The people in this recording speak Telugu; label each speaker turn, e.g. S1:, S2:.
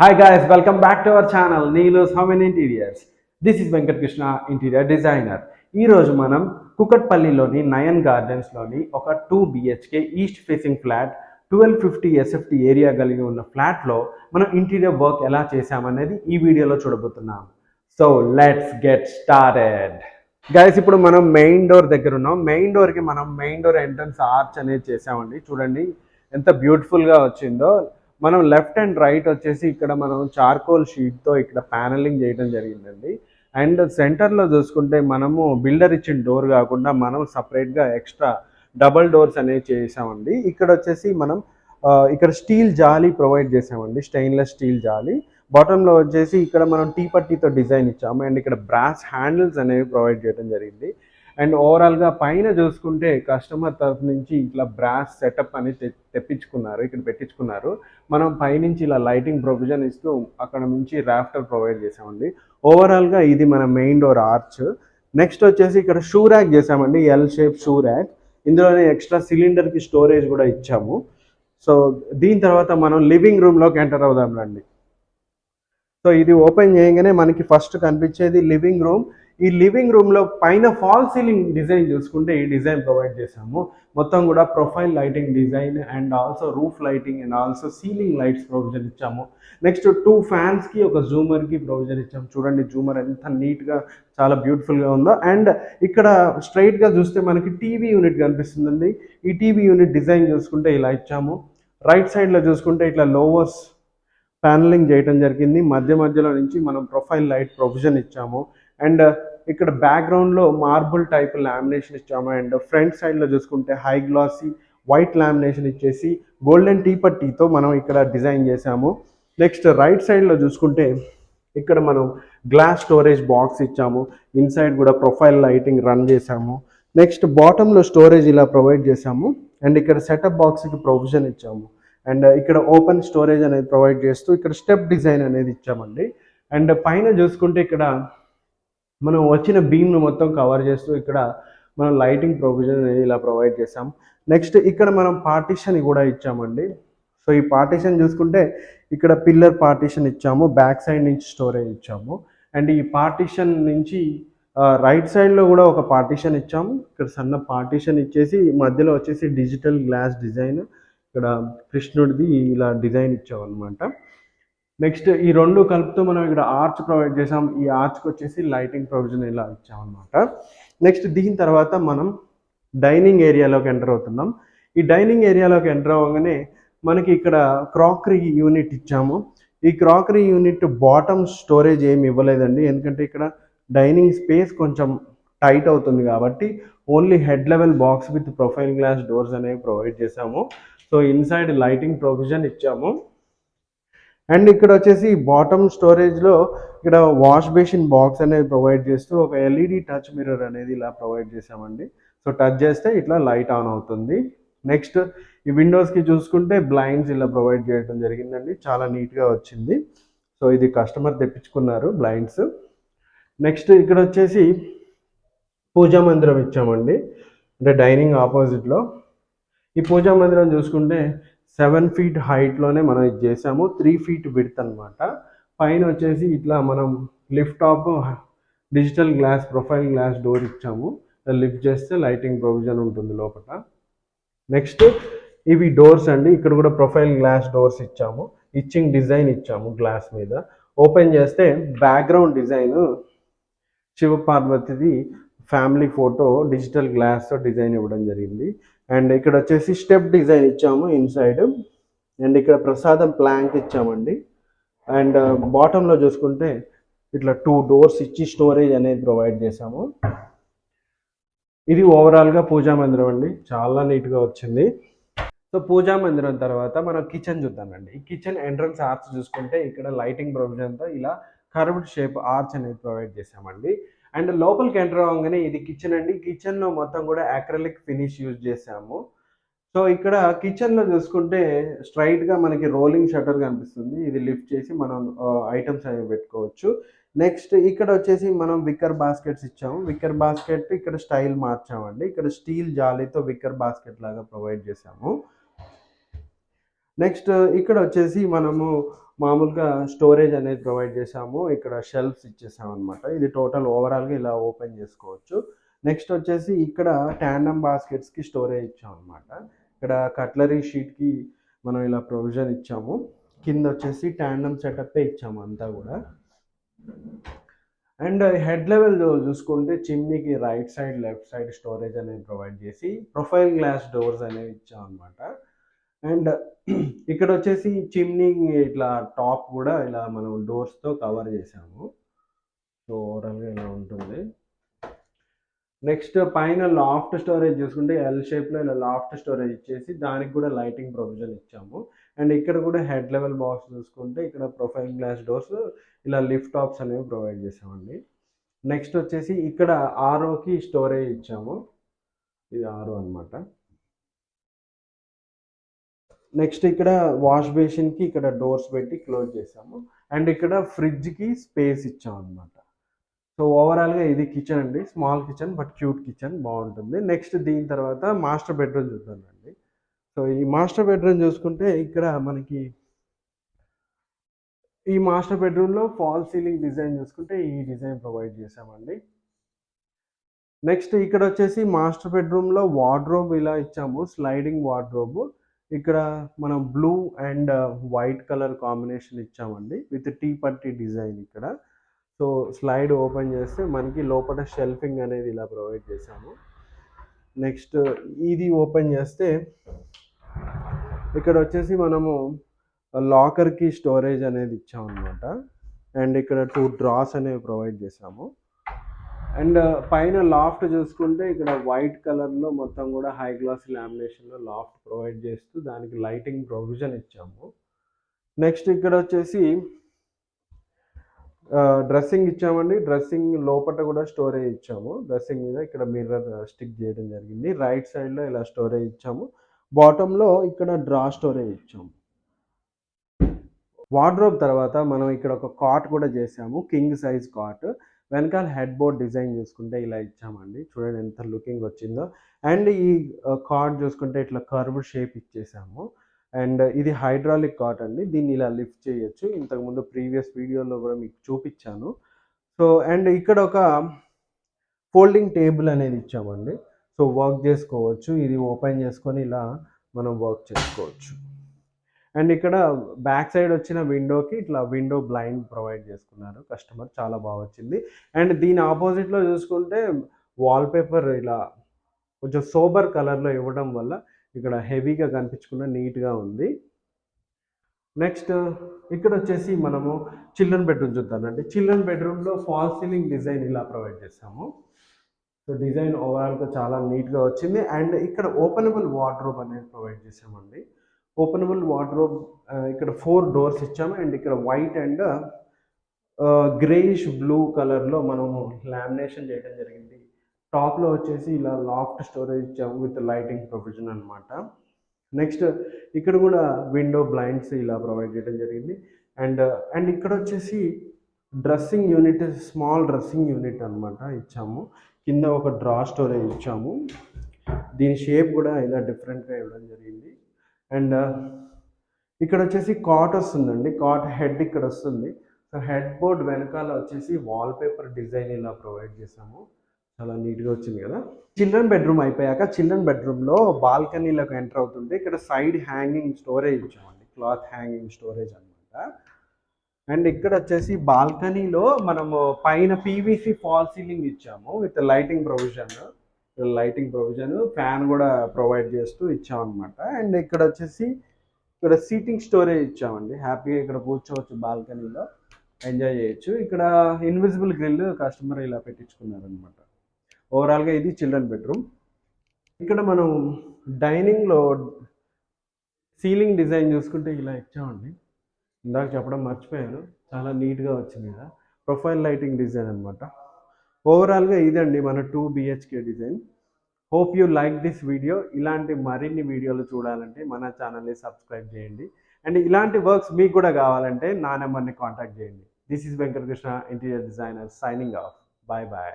S1: Hi guys welcome back to our channel Neelu's Soumen interiors this is Venkatakrishna interior designer ఈరోజు మనం కుకట్పల్లిలోని నయన్ గార్డెన్స్లోని ఒక two BHK east facing flat twelve fifty SFT area కలిగి ఉన్న ఫ్లాట్లో మనం ఇంటీరియర్ వర్క్ ఎలా చేశామనేది ఈ వీడియోలో చూడబోతున్నాం. So let's get started guys ఇప్పుడు మనం మెయిన్ డోర్ దగ్గర ఉన్నాం. మెయిన్ డోర్కి మనం మెయిన్ డోర్ ఎంట్రన్స్ ఆర్చ్ అనేది చేసామండి చూడండి ఎంత బ్యూటిఫుల్గా వచ్చిందో. మనం లెఫ్ట్ అండ్ రైట్ వచ్చేసి ఇక్కడ మనం చార్కోల్ షీట్తో ఇక్కడ ప్యానలింగ్ చేయడం జరిగిందండి. అండ్ సెంటర్లో చూసుకుంటే మనము బిల్డర్ ఇచ్చిన డోర్ కాకుండా మనం సపరేట్గా ఎక్స్ట్రా డబల్ డోర్స్ అనేవి చేసామండి. ఇక్కడ వచ్చేసి మనం ఇక్కడ స్టీల్ జాలి ప్రొవైడ్ చేసామండి. స్టెయిన్లెస్ స్టీల్ జాలి. బాటంలో వచ్చేసి ఇక్కడ మనం టీ పట్టీతో డిజైన్ ఇచ్చాము. అండ్ ఇక్కడ బ్రాస్ హ్యాండిల్స్ అనేవి ప్రొవైడ్ చేయడం జరిగింది. అండ్ ఓవరాల్గా పైన చూసుకుంటే కస్టమర్ తరఫు నుంచి ఇట్లా బ్రాస్ సెటప్ అని తె- తెప్పించుకున్నారు ఇక్కడ పెట్టించుకున్నారు. మనం పైనుంచి ఇలా లైటింగ్ ప్రొవిజన్ ఇస్తూ అక్కడ నుంచి రాఫ్టర్ ప్రొవైడ్ చేసామండి ఓవరాల్గా ఇది మన మెయిన్ డోర్ ఆర్చ్. నెక్స్ట్ వచ్చేసి ఇక్కడ షూ ర్యాక్ చేసామండి ఎల్ షేప్ షూ ర్యాక్. ఇందులోనే ఎక్స్ట్రా సిలిండర్కి స్టోరేజ్ కూడా ఇచ్చాము. సో దీని తర్వాత మనం లివింగ్ రూమ్లోకి ఎంటర్ అవుదాం రండి. సో ఇది ఓపెన్ చేయగానే మనకి ఫస్ట్ కనిపించేది లివింగ్ రూమ్. ఈ లివింగ్ రూమ్లో పైన ఫాల్ సీలింగ్ డిజైన్ చూసుకుంటే ఈ డిజైన్ ప్రొవైడ్ చేసాము మొత్తం కూడా profile lighting design and also roof lighting and also ceiling lights provision ఇచ్చాము. నెక్స్ట్ టూ ఫ్యాన్స్కి ఒక జూమర్కి ప్రొవిజన్ ఇచ్చాము. చూడండి జూమర్ ఎంత నీట్గా చాలా బ్యూటిఫుల్గా ఉందో. అండ్ ఇక్కడ స్ట్రైట్గా చూస్తే మనకి టీవీ యూనిట్ కనిపిస్తుందండి. ఈ టీవీ యూనిట్ డిజైన్ చూసుకుంటే ఇలా ఇచ్చాము. రైట్ సైడ్లో చూసుకుంటే ఇట్లా లోవర్స్ ప్యానలింగ్ చేయడం జరిగింది. మధ్య మధ్యలో నుంచి మనం ప్రొఫైల్ లైట్ ప్రొవిజన్ ఇచ్చాము. అండ్ ఇక్కడ బ్యాక్గ్రౌండ్లో మార్బుల్ టైప్ లామినేషన్ ఇచ్చాము అండ్ ఫ్రంట్ సైడ్లో చూసుకుంటే హై గ్లాసీ వైట్ లామినేషన్ ఇచ్చేసి గోల్డెన్ టీ పట్టీతో మనం ఇక్కడ డిజైన్ చేసాము నెక్స్ట్ రైట్ సైడ్లో చూసుకుంటే ఇక్కడ మనం గ్లాస్ స్టోరేజ్ బాక్స్ ఇచ్చాము. ఇన్సైడ్ కూడా ప్రొఫైల్ లైటింగ్ రన్ చేసాము నెక్స్ట్ బాటంలో స్టోరేజ్ ఇలా ప్రొవైడ్ చేసాము అండ్ ఇక్కడ సెటప్ బాక్స్కి ప్రొవిజన్ ఇచ్చాము. అండ్ ఇక్కడ ఓపెన్ స్టోరేజ్ అనేది ప్రొవైడ్ చేస్తూ ఇక్కడ స్టెప్ డిజైన్ అనేది ఇచ్చామండి. అండ్ పైన చూసుకుంటే ఇక్కడ మనం వచ్చిన బీమ్ను మొత్తం కవర్ చేస్తూ ఇక్కడ మనం లైటింగ్ ప్రొవిజన్ అనేది ఇలా ప్రొవైడ్ చేసాం నెక్స్ట్ ఇక్కడ మనం పార్టీషన్ కూడా ఇచ్చామండి. సో ఈ పార్టీషన్ చూసుకుంటే ఇక్కడ పిల్లర్ పార్టీషన్ ఇచ్చాము బ్యాక్ సైడ్ నుంచి స్టోరేజ్ ఇచ్చాము. అండ్ ఈ పార్టీషన్ నుంచి రైట్ సైడ్లో కూడా ఒక పార్టీషన్ ఇచ్చాము. ఇక్కడ సన్న పార్టీషన్ ఇచ్చేసి మధ్యలో వచ్చేసి డిజిటల్ గ్లాస్ డిజైన్. ఇక్కడ కృష్ణుడిది ఇలా డిజైన్ ఇచ్చామన్నమాట. అనమాట నెక్స్ట్ ఈ రెండు కలుపుతూ మనం ఇక్కడ ఆర్చ్ ప్రొవైడ్ చేసాం. ఈ ఆర్చ్కి వచ్చేసి లైటింగ్ ప్రొవిజన్ ఇలా ఇచ్చామన్నమాట. నెక్స్ట్ దీని తర్వాత మనం డైనింగ్ ఏరియాలోకి ఎంటర్ అవుతున్నాం. ఈ డైనింగ్ ఏరియాలోకి ఎంటర్ అవ్వగానే మనకి ఇక్కడ క్రాకరీ యూనిట్ ఇచ్చాము. ఈ క్రాకరీ యూనిట్ బాటమ్ స్టోరేజ్ ఏమి ఇవ్వలేదండి. ఎందుకంటే ఇక్కడ డైనింగ్ స్పేస్ కొంచెం టైట్ అవుతుంది కాబట్టి only head level box with profile glass doors అనేవి ప్రొవైడ్ చేసాము. సో ఇన్సైడ్ లైటింగ్ ప్రొవిజన్ ఇచ్చాము. అండ్ ఇక్కడ వచ్చేసి బాటమ్ స్టోరేజ్లో ఇక్కడ వాష్ బేసిన్ బాక్స్ అనేది ప్రొవైడ్ చేస్తూ ఒక ఎల్ఈడి టచ్ మిర్రర్ అనేది ఇలా ప్రొవైడ్ చేసామండి సో టచ్ చేస్తే ఇట్లా లైట్ ఆన్ అవుతుంది. నెక్స్ట్ ఈ విండోస్కి చూసుకుంటే బ్లైండ్స్ ఇలా ప్రొవైడ్ చేయడం జరిగిందండి. చాలా నీట్గా వచ్చింది. సో ఇది కస్టమర్ తెప్పించుకున్నారు బ్లైండ్స్. నెక్స్ట్ ఇక్కడ వచ్చేసి పూజా మందిరం ఇచ్చామండి. అంటే డైనింగ్ ఆపోజిట్లో. ఈ పూజా మందిరం చూసుకుంటే సెవెన్ ఫీట్ హైట్లోనే మనం ఇది చేసాము. త్రీ ఫీట్ విడ్త్ అనమాట పైన వచ్చేసి ఇట్లా మనం lift of digital glass profile glass door ఇచ్చాము. లిఫ్ట్ చేస్తే లైటింగ్ ప్రొవిజన్ ఉంటుంది లోపల నెక్స్ట్ ఇవి డోర్స్ అండి. ఇక్కడ కూడా ప్రొఫైల్ గ్లాస్ డోర్స్ ఇచ్చాము. ఇచ్చింగ్ డిజైన్ ఇచ్చాము గ్లాస్ మీద. ఓపెన్ చేస్తే బ్యాక్గ్రౌండ్ డిజైన్ శివపార్వతిది ఫ్యామిలీ ఫోటో డిజిటల్ గ్లాస్తో డిజైన్ ఇవ్వడం జరిగింది. అండ్ ఇక్కడ వచ్చేసి స్టెప్ డిజైన్ ఇచ్చాము ఇన్సైడ్. అండ్ ఇక్కడ ప్రసాదం ప్లాంక్ ఇచ్చామండి. అండ్ బాటంలో చూసుకుంటే ఇట్లా టూ డోర్స్ ఇచ్చి స్టోరేజ్ అనేది ప్రొవైడ్ చేసాము ఇది ఓవరాల్గా పూజా మందిరం అండి. చాలా నీట్గా వచ్చింది. సో పూజా మందిరం తర్వాత మనం కిచెన్ చూద్దామండి. ఈ కిచెన్ ఎంట్రన్స్ ఆర్చ్ చూసుకుంటే ఇక్కడ లైటింగ్ ప్రొవిజన్తో ఇలా కర్వ్డ్ షేప్ ఆర్చ్ అనేది ప్రొవైడ్ చేసామండి అండ్ లోపలికి ఎంటర్ అవ్వగానే ఇది కిచెన్ అండి. కిచెన్లో మొత్తం కూడా అక్రలిక్ ఫినిష్ యూజ్ చేసాము సో ఇక్కడ కిచెన్లో చూసుకుంటే స్ట్రైట్గా మనకి రోలింగ్ షటర్ కనిపిస్తుంది. ఇది లిఫ్ట్ చేసి మనం ఐటమ్స్ అనేవి పెట్టుకోవచ్చు. నెక్స్ట్ ఇక్కడ వచ్చేసి మనం విక్కర్ బాస్కెట్స్ ఇచ్చాము. విక్కర్ బాస్కెట్ ఇక్కడ స్టైల్ మార్చామండి. ఇక్కడ స్టీల్ జాలీతో విక్కర్ బాస్కెట్ లాగా ప్రొవైడ్ చేసాము నెక్స్ట్ ఇక్కడ వచ్చేసి మనము మామూలుగా స్టోరేజ్ అనేది ప్రొవైడ్ చేసాము ఇక్కడ షెల్ఫ్స్ ఇచ్చేసాము అనమాట ఇది టోటల్ ఓవరాల్గా ఇలా ఓపెన్ చేసుకోవచ్చు. నెక్స్ట్ వచ్చేసి ఇక్కడ ట్యాండమ్ బాస్కెట్స్కి స్టోరేజ్ ఇచ్చాం అనమాట ఇక్కడ కట్లరీ షీట్కి మనం ఇలా ప్రొవిజన్ ఇచ్చాము. కింద వచ్చేసి ట్యాండమ్ సెటప్ ఇచ్చాము అంతా కూడా. అండ్ హెడ్ లెవెల్ చూసుకుంటే చిమ్నీకి right side left side storage అనేది ప్రొవైడ్ చేసి ప్రొఫైల్ గ్లాస్ డోర్స్ అనేవి ఇచ్చాం అనమాట అండ్ ఇక్కడ వచ్చేసి చిమ్నీ ఇట్లా టాప్ కూడా ఇలా మనం డోర్స్తో కవర్ చేసాము. సో ఓవరాల్గా ఇలా ఉంటుంది. నెక్స్ట్ పైన లాఫ్ట్ స్టోరేజ్ చూసుకుంటే ఎల్ షేప్లో ఇలా లాఫ్ట్ స్టోరేజ్ ఇచ్చేసి దానికి కూడా లైటింగ్ ప్రొవిజన్ ఇచ్చాము. అండ్ ఇక్కడ కూడా హెడ్ లెవెల్ బాక్స్ చూసుకుంటే ఇక్కడ ప్రొఫైల్ గ్లాస్ డోర్స్ ఇలా లిఫ్ట్ టాప్స్ అనేవి ప్రొవైడ్ చేసామండి. నెక్స్ట్ వచ్చేసి ఇక్కడ ఆరోకి స్టోరేజ్ ఇచ్చాము. ఇది ఆరో అనమాట నెక్స్ట్ ఇక్కడ వాష్ బేసిన్కి ఇక్కడ డోర్స్ పెట్టి క్లోజ్ చేసాము అండ్ ఇక్కడ ఫ్రిడ్జ్కి స్పేస్ ఇచ్చాం అనమాట సో ఓవరాల్గా ఇది కిచెన్ అండి. Small kitchen but cute kitchen బాగుంటుంది. నెక్స్ట్ దీని తర్వాత మాస్టర్ బెడ్రూమ్ చూద్దామండి. సో ఈ మాస్టర్ బెడ్రూమ్ చూసుకుంటే ఇక్కడ మనకి ఈ మాస్టర్ బెడ్రూమ్లో ఫాల్ సీలింగ్ డిజైన్ చూసుకుంటే ఈ డిజైన్ ప్రొవైడ్ చేసామండి నెక్స్ట్ ఇక్కడ వచ్చేసి మాస్టర్ బెడ్రూమ్లో వార్డ్రోబ్ ఇలా ఇచ్చాము. Sliding wardrobe. ఇక్కడ మనం blue and white colour combination ఇచ్చామండి. విత్ టీ పట్టి డిజైన్ ఇక్కడ. సో స్లైడ్ ఓపెన్ చేస్తే మనకి లోపల షెల్ఫింగ్ అనేది ఇలా ప్రొవైడ్ చేసాము నెక్స్ట్ ఇది ఓపెన్ చేస్తే ఇక్కడ వచ్చేసి మనము uh, లాకర్కి స్టోరేజ్ అనేది ఇచ్చామన్నమాట. అండ్ ఇక్కడ టూ డ్రాస్ అనేవి ప్రొవైడ్ చేసాము అండ్ పైన లాఫ్ట్ చూసుకుంటే ఇక్కడ వైట్ కలర్లో మొత్తం కూడా హై గ్లాస్ లామినేషన్లో లాఫ్ట్ ప్రొవైడ్ చేస్తూ దానికి లైటింగ్ ప్రొవిజన్ ఇచ్చాము. నెక్స్ట్ ఇక్కడ వచ్చేసి డ్రెస్సింగ్ ఇచ్చామండి. డ్రెస్సింగ్ లోపల కూడా స్టోరేజ్ ఇచ్చాము. డ్రెస్సింగ్ మీద ఇక్కడ మిర్రర్ స్టిక్ చేయడం జరిగింది. రైట్ సైడ్లో ఇలా స్టోరేజ్ ఇచ్చాము. బాటంలో ఇక్కడ డ్రా స్టోరేజ్ ఇచ్చాము. వార్డ్రోబ్ తర్వాత మనం ఇక్కడ ఒక కాట్ కూడా చేసాము. King size cot. వెనకాల హెడ్ బోర్డ్ డిజైన్ చూసుకుంటే ఇలా ఇచ్చామండి. చూడండి ఎంత లుకింగ్ వచ్చిందో. అండ్ ఈ కార్డ్ చూసుకుంటే ఇట్లా కర్వ్ షేప్ ఇచ్చేసాము. అండ్ ఇది హైడ్రాలిక్ కార్డ్ అండి. దీన్ని ఇలా లిఫ్ట్ చేయొచ్చు. ఇంతకుముందు ప్రీవియస్ వీడియోలో కూడా మీకు చూపించాను. సో అండ్ ఇక్కడ ఒక ఫోల్డింగ్ టేబుల్ అనేది ఇచ్చామండి. సో వర్క్ చేసుకోవచ్చు. ఇది ఓపెన్ చేసుకొని ఇలా మనం వర్క్ చేసుకోవచ్చు. అండ్ ఇక్కడ బ్యాక్ సైడ్ వచ్చిన విండోకి ఇట్లా విండో బ్లైండ్ ప్రొవైడ్ చేసుకున్నారు. కస్టమర్ చాలా బాగా వచ్చింది. అండ్ దీని ఆపోజిట్లో చూసుకుంటే వాల్పేపర్ ఇలా కొంచెం సోబర్ కలర్లో ఇవ్వడం వల్ల ఇక్కడ హెవీగా కనిపించకుండా నీట్గా ఉంది. నెక్స్ట్ ఇక్కడ వచ్చేసి మనము చిల్డ్రన్ బెడ్రూమ్ చూద్దామండి చిల్డ్రన్ బెడ్రూమ్లో ఫాల్ సీలింగ్ డిజైన్ ఇలా ప్రొవైడ్ చేసాము సో డిజైన్ ఓవరాల్గా చాలా నీట్గా వచ్చింది. అండ్ ఇక్కడ ఓపెనబుల్ వార్డ్రోబ్ అనేది ప్రొవైడ్ చేసామండి ఓపెనబుల్ వార్డ్రోబ్ ఇక్కడ ఫోర్ డోర్స్ ఇచ్చాము. అండ్ ఇక్కడ వైట్ అండ్ గ్రేయిష్ బ్లూ కలర్లో మనము లామినేషన్ చేయడం జరిగింది. టాప్లో వచ్చేసి ఇలా లాఫ్ట్ స్టోరేజ్ ఇచ్చాము విత్ లైటింగ్ ప్రొవిజన్ అనమాట నెక్స్ట్ ఇక్కడ కూడా విండో బ్లైండ్స్ ఇలా ప్రొవైడ్ చేయడం జరిగింది. అండ్ అండ్ ఇక్కడ వచ్చేసి dressing unit small dressing unit అనమాట ఇచ్చాము. కింద ఒక డ్రా స్టోరేజ్ ఇచ్చాము. దీని షేప్ కూడా ఇలా డిఫరెంట్గా ఇవ్వడం జరిగింది. అండ్ uh, ఇక్కడ వచ్చేసి కాట్ వస్తుందండి. కాట్ హెడ్ ఇక్కడ వస్తుంది సో హెడ్ బోర్డ్ వెనకాల వచ్చేసి వాల్ పేపర్ డిజైన్ ఇలా ప్రొవైడ్ చేసాము చాలా నీట్గా వచ్చింది కదా. చిల్డ్రన్ బెడ్రూమ్ అయిపోయాక చిల్డ్రన్ బెడ్రూమ్లో బాల్కనీలకు ఎంటర్ అవుతుంటే ఇక్కడ సైడ్ హ్యాంగింగ్ స్టోరేజ్ ఇచ్చామండి. క్లాత్ హ్యాంగింగ్ స్టోరేజ్ అనమాట అండ్ ఇక్కడ వచ్చేసి బాల్కనీలో మనము పైన పీవీసీ ఫాల్ సీలింగ్ ఇచ్చాము with lighting provision lighting provision fan కూడా ప్రొవైడ్ చేస్తూ ఇచ్చామన్నమాట. అండ్ ఇక్కడ వచ్చేసి ఇక్కడ సీటింగ్ స్టోరేజ్ ఇచ్చామండి. హ్యాపీగా ఇక్కడ కూర్చోవచ్చు బాల్కనీలో. ఎంజాయ్ చేయొచ్చు. ఇక్కడ ఇన్విజిబుల్ గ్రిల్ కస్టమర్ ఇలా పెట్టించుకున్నారనమాట ఓవరాల్గా ఇది చిల్డ్రన్ బెడ్రూమ్. ఇక్కడ మనం డైనింగ్లో సీలింగ్ డిజైన్ చూసుకుంటే ఇలా ఇచ్చామండి. ఇందాక చెప్పడం మర్చిపోయాను. చాలా నీట్గా వచ్చింది కదా. ప్రొఫైల్ లైటింగ్ డిజైన్ అనమాట ఓవరాల్గా ఇదండి మన two BHK design hope you like this video ఇలాంటి మరిన్ని వీడియోలు చూడాలంటే మన ఛానల్ని సబ్స్క్రైబ్ చేయండి. అండ్ ఇలాంటి వర్క్స్ మీకు కూడా కావాలంటే నా నెంబర్ని కాంటాక్ట్ చేయండి. This is Venkatakrishna interior designer signing off bye bye